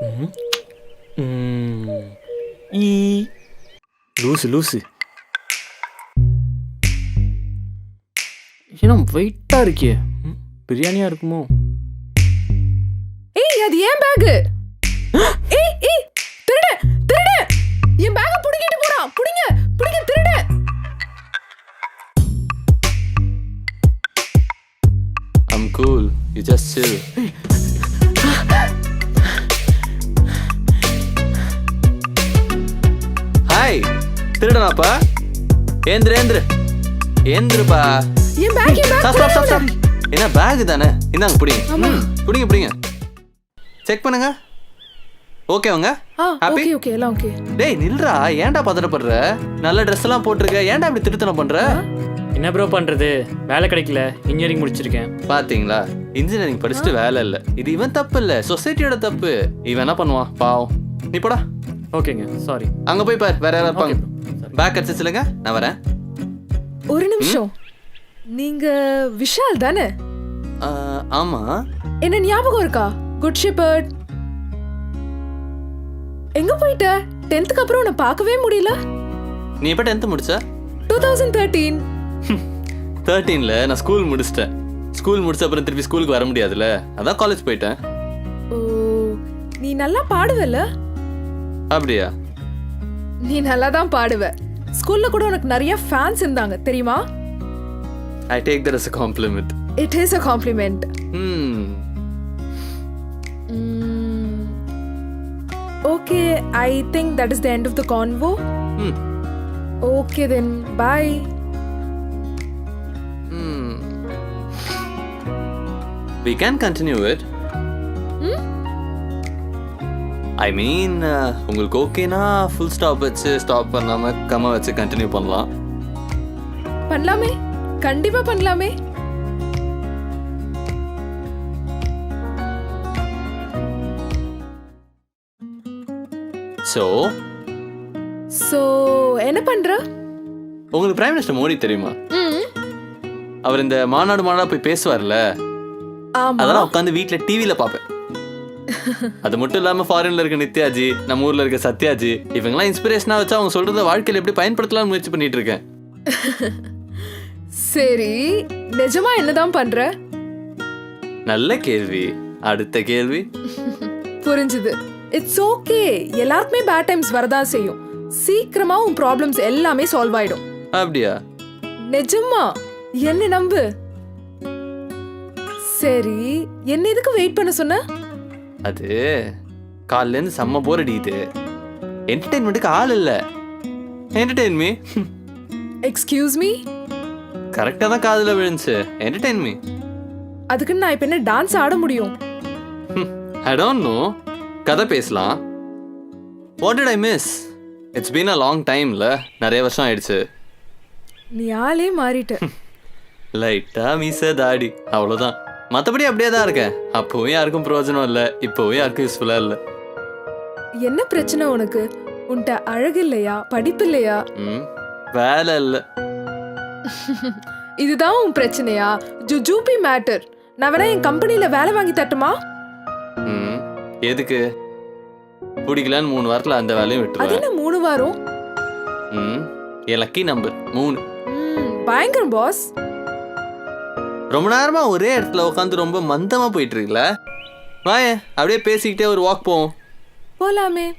ம். ஈ லூசு லூசு ஏன்னா வெயிட்டாக இருக்கே. ம், பிரியாணியா இருக்குமோ? ஏய் அது ஏன் பேக் ஏய் ஏய் திருட திருட. என் பேக்க புடிங்கிட்டு போறான் புடிங்க புடிங்க திருட. I'm cool you just chill திருடனாப்பா? ஏந்திரு ஏந்திரு. ஏந்திருப்பா. என் பேக் என் ஸ்டாப் ஸ்டாப் ஸ்டாப் ஸ்டாப் என்ன பேக் தானே? இந்தாங்க பிடிங்க. பிடிங்க பிடிங்க. செக் பண்ணுங்க. ஓகேவாங்க Happy? ஓகே எல்லாம் ஓகே டேய் நில்றா. ஏன்டா பதட்டப்படுற நல்ல ட்ரெஸ் எல்லாம் போட்டிருக்க. ஏன்டா இப்படி திருத்தனம் பண்ற? என்ன ப்ரோ பண்றது? வேலை கிடைக்கல. இன்ஜினியரிங் முடிச்சிருக்கேன். பாத்தீங்களா? இன்ஜினியரிங் படிச்சுட்டு வேலை இல்ல. இது இவன் தப்பு இல்ல. சொசைட்டியோட தப்பு. இவன் என்ன பண்ணுவான்? பாவம். நீ போடா. ஓகேங்க சாரி அங்க போய் பாரு. வேற யாராவது இருப்பாங்க. பேக் அடிச்சு சொல்லுங்க. நான் வரேன். ஒரு நிமிஷம். நீங்க விஷால் தானே? ஆமா. என்ன ஞாபகம் இருக்கா? குட் ஷிப்பர்ட் எங்க போயிட்ட? டென்த்துக்கு அப்புறம் உன்னை பார்க்கவே முடியல? நீ எப்ப டென்த் முடிச்ச? டூ தௌசண்ட் தேர்ட்டீன் தேர்ட்டீன்ல நான் ஸ்கூல் முடிச்சிட்டேன். ஸ்கூல் முடிச்ச அப்புறம் திருப்பி ஸ்கூலுக்கு வர முடியாதுல்ல? அதான் காலேஜ் போயிட்டேன். ஓ நீ நல்லா பாடுவல்ல? அப்படியா? நீ நல்லா தான் பாடுவ. ஸ்கூல்ல கூட உனக்கு நிறைய ஃபேன்ஸ் இருந்தாங்க தெரியுமா? I take that as a compliment it is a compliment okay I think that is the end of the convo okay then bye we can continue it. I mean உங்களுக்கு ஓகேனா ஃபுல் ஸ்டாப் வச்சு stop பண்ணாம கம்ம வச்சு continue பண்ணலாம். பண்ணலாமே? கண்டிப்பா பண்ணலாமே. ஸோ சோ என்ன பண்ற? உங்களுக்கு பிரைம் மினிஸ்டர் மோடி தெரியுமா? அவர் இந்த மாநாடு மாநாடா போய் பேசுவார்ல? அதெல்லாம் உட்காந்து வீட்ல டிவில பார்ப்பேன். அது மட்டும் இல்லாம ஃபாரின்ல இருக்க நித்யாஜி நம்ம ஊர்ல இருக்க சத்யாஜி இவங்கெல்லாம் இன்ஸ்பிரேஷனா வச்சு அவங்க சொல்றத வாழ்க்கையில எப்படி பயன்படுத்தலாம்னு முயற்சி பண்ணிட்டு இருக்கேன். சரி நிஜமா என்னதான் பண்ற? நல்ல கேள்வி. அடுத்த கேள்வி? புரிஞ்சுது. இட்ஸ் ஓகே எல்லாருக்குமே பேட் டைம்ஸ் வரதான் செய்யும். சீக்கிரமா உன் ப்ராப்ளம்ஸ் எல்லாமே சால்வ் ஆயிடும். அப்படியா? நிஜமா. என்ன நம்பு. சரி என்ன எதுக்கு வெயிட் பண்ண சொன்ன? அது காலைல இருந்து செம்ம போர் அடிக்குது. என்டர்டைன்மெண்ட்டுக்கு ஆள் இல்ல. என்டர்டைன் மீ எக்ஸ்கியூஸ் மீ கரெக்டா தான் காதுல விழுந்துச்சு. என்டர்டைன் மீ அதுக்குன்னு நான் இப்ப என்ன டான்ஸ் ஆட முடியும்? ஐ டோன்ட் நோ கதை பேசலாம். What did I miss it's been a long டைம்ல நிறைய வருஷம் ஆயிடுச்சு. நீ ஆளே மாறிட்ட. லைட்டா மீச தாடி. அவ்வளோதான் மற்றபடி அப்படியே தான் இருக்கேன். அப்போவும் யாருக்கும் பிரயோஜனம் இல்லை. இப்போவும் யாருக்கும் யூஸ்ஃபுல்லாக இல்லை. என்ன பிரச்சனை உனக்கு? உன்கிட்ட அழகு இல்லையா? படிப்பு இல்லையா? ம் வேலை இல்லை. இதுதான் உன் பிரச்சனையா? ஜுஜூபி மேட்டர் நான் வேணா என் கம்பெனில வேலை வாங்கி தட்டுமா? ம் எதுக்கு? பிடிக்கலன்னு மூணு வாரத்தில் அந்த வேலையும் அது விட்டுருவேன் என்ன மூணு வாரம்? ம் என் லக்கி நம்பர் மூணு. ம், பயங்கரம் பாஸ் ரொம்ப நேரமா ஒரே இடத்துல உட்காந்து ரொம்ப மந்தமா போயிட்டு இருக்குல்ல வாயேன் அப்படியே பேசிக்கிட்டே ஒரு வாக் போவோம். போலாமே.